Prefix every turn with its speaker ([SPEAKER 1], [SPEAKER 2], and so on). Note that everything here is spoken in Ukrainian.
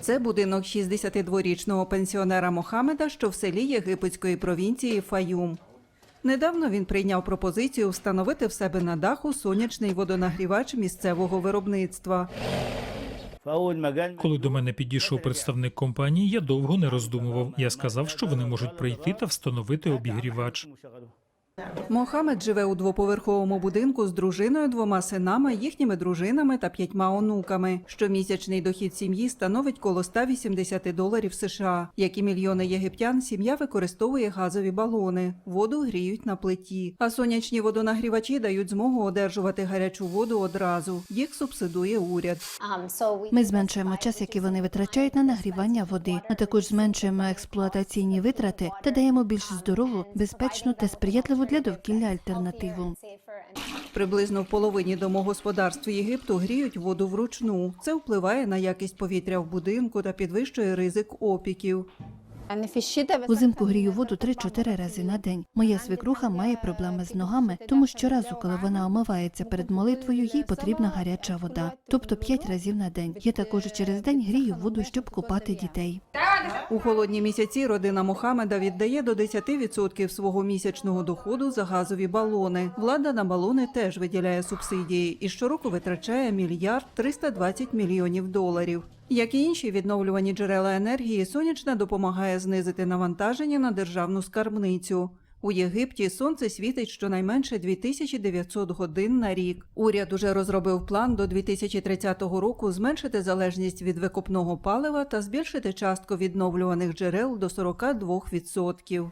[SPEAKER 1] Це будинок 62-річного пенсіонера Мохамеда, що в селі єгипетської провінції Фаюм. Недавно він прийняв пропозицію встановити в себе на даху сонячний водонагрівач місцевого виробництва.
[SPEAKER 2] Коли до мене підійшов представник компанії, я довго не роздумував. Я сказав, що вони можуть прийти та встановити обігрівач.
[SPEAKER 1] Мохамед живе у двоповерховому будинку з дружиною, двома синами, їхніми дружинами та п'ятьма онуками. Щомісячний дохід сім'ї становить коло 180 доларів США. Як і мільйони єгиптян, сім'я використовує газові балони, воду гріють на плиті. А сонячні водонагрівачі дають змогу одержувати гарячу воду одразу. Їх субсидує уряд.
[SPEAKER 3] Ми зменшуємо час, який вони витрачають на нагрівання води, а також зменшуємо експлуатаційні витрати та даємо більш здорову, безпечну та сприятливу для довкілля альтернативу.
[SPEAKER 1] Приблизно в половині домогосподарств Єгипту гріють воду вручну. Це впливає на якість повітря в будинку та підвищує ризик опіків.
[SPEAKER 3] Узимку грію воду 3-4 рази на день. Моя свекруха має проблеми з ногами, тому щоразу, коли вона омивається перед молитвою, їй потрібна гаряча вода, тобто 5 разів на день. Я також через день грію воду, щоб купати дітей.
[SPEAKER 1] У холодні місяці родина Мохамеда віддає до 10% свого місячного доходу за газові балони. Влада на балони теж виділяє субсидії і щороку витрачає мільярд 320 мільйонів доларів. Як і інші відновлювані джерела енергії, сонячна допомагає знизити навантаження на державну скарбницю. У Єгипті сонце світить щонайменше 2900 годин на рік. Уряд уже розробив план до 2030 року зменшити залежність від викопного палива та збільшити частку відновлюваних джерел до 42%.